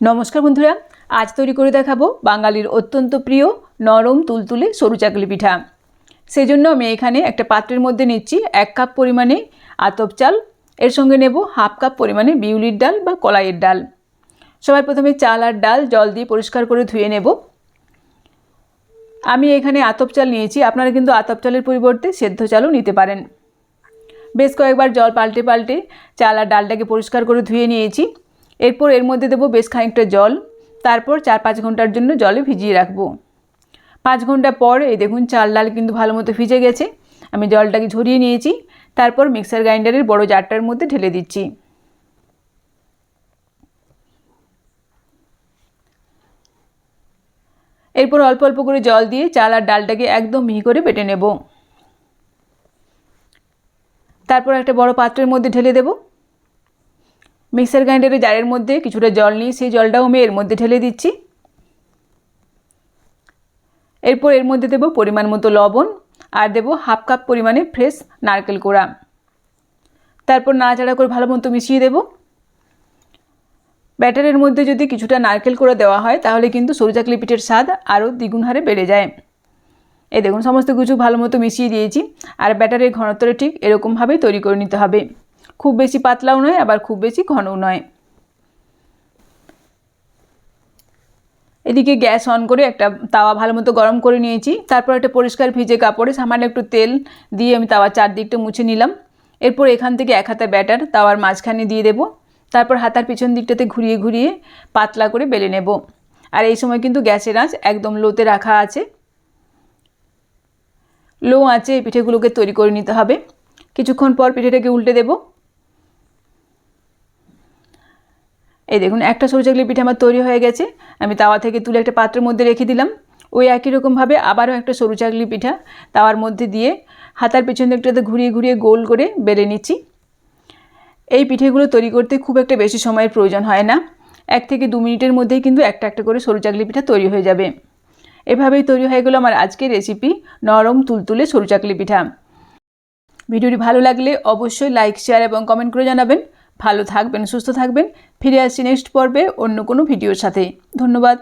নমস্কার বন্ধুরা, আজ তৈরি করে দেখাবো বাঙালির অত্যন্ত প্রিয় নরম তুলতুলে সরু চাকলি পিঠা। সেজন্য আমি এখানে একটা পাত্রের মধ্যে নিচ্ছি এক কাপ পরিমাণে আতপ চাল। এর সঙ্গে নেব হাফ কাপ পরিমাণে বিউলির ডাল বা কলাইয়ের ডাল। সবার প্রথমে চাল আর ডাল জল দিয়ে পরিষ্কার করে ধুয়ে নেব। আমি এখানে আতপ চাল নিয়েছি, আপনারা কিন্তু আতপ চালের পরিবর্তে সেদ্ধ চালও নিতে পারেন। বেশ কয়েকবার জল পাল্টে পাল্টে চাল আর ডালটাকে পরিষ্কার করে ধুয়ে নিয়েছি। এরপর এর মধ্যে দেবো বেশ খানিকটা জল। তারপর চার পাঁচ ঘণ্টার জন্য জলে ভিজিয়ে রাখব। পাঁচ ঘণ্টা পর এই দেখুন চাল ডাল কিন্তু ভালো মতো ভিজে গেছে। আমি জলটাকে ঝরিয়ে নিয়েছি। তারপর মিক্সার গ্রাইন্ডারের বড় জারটার মধ্যে ঢেলে দিচ্ছি। এরপর অল্প অল্প করে জল দিয়ে চাল আর ডালটাকে একদম মিহি করে বেটে নেব। তারপর একটা বড় পাত্রের মধ্যে ঢেলে দেব। মিক্সার গ্রাইন্ডারের জারের মধ্যে কিছুটা জল নিয়ে সেই জলটাও আমি এর মধ্যে ঢেলে দিচ্ছি। এরপর এর মধ্যে দেব পরিমাণ মতো লবণ আর দেব হাফ কাপ পরিমাণে ফ্রেশ নারকেল কোড়া। তারপর নাড়াচাড়া করে ভালো মতো মিশিয়ে দেব। ব্যাটারের মধ্যে যদি কিছুটা নারকেল কোড়া দেওয়া হয়, তাহলে কিন্তু সরু চাকলি পিঠের স্বাদ আরও দ্বিগুণ হারে বেড়ে যায়। এই দেখুন, সমস্ত কিছু ভালো মতো মিশিয়ে দিয়েছি। আর ব্যাটারের ঘনত্বটা ঠিক এরকমভাবেই তৈরি করে নিতে হবে। খুব বেশি পাতলাও নয়, আবার খুব বেশি ঘনও নয়। এদিকে গ্যাস অন করে একটা তাওয়া ভালো মতো গরম করে নিয়েছি। তারপর একটা পরিষ্কার ভিজে কাপড়ে সামান্য একটু তেল দিয়ে আমি তাওয়ার চারদিকটা মুছে নিলাম। এরপর এখান থেকে এক হাতে ব্যাটার তাওয়ার মাঝখানে দিয়ে দেবো। তারপর হাতার পিছন দিকটাতে ঘুরিয়ে ঘুরিয়ে পাতলা করে বেলে নেব। আর এই সময় কিন্তু গ্যাসের আঁচ একদম লোতে রাখা আছে। লো আঁচে এই পিঠেগুলোকে তৈরি করে নিতে হবে। কিছুক্ষণ পর পিঠেটাকে উল্টে দেব। এই দেখুন, একটা সরু চাকলি পিঠে আমার তৈরি হয়ে গেছে। আমি তাওয়া থেকে তুলে একটা পাত্রের মধ্যে রেখে দিলাম। ওই একই রকমভাবে আবারও একটা সরু চাকলি পিঠা তাওয়ার মধ্যে দিয়ে হাতার পেছন দিকটাতে ঘুরিয়ে ঘুরিয়ে গোল করে বেলে নিচ্ছি। এই পিঠেগুলো তৈরি করতে খুব একটা বেশি সময়ের প্রয়োজন হয় না। এক থেকে দু মিনিটের মধ্যেই কিন্তু একটা একটা করে সরু চাকলি পিঠা তৈরি হয়ে যাবে। এভাবেই তৈরি হয়ে গেলো আমার আজকের রেসিপি নরম তুলতুলে সরু চাকলি পিঠা। ভিডিওটি ভালো লাগলে অবশ্যই লাইক শেয়ার এবং কমেন্ট করে জানাবেন। ভালো থাকবেন সুস্থ থাকবেন। ফিরে আসছি নেক্সট পর্বে অন্য কোনো ভিডিওর সাথে। ধন্যবাদ।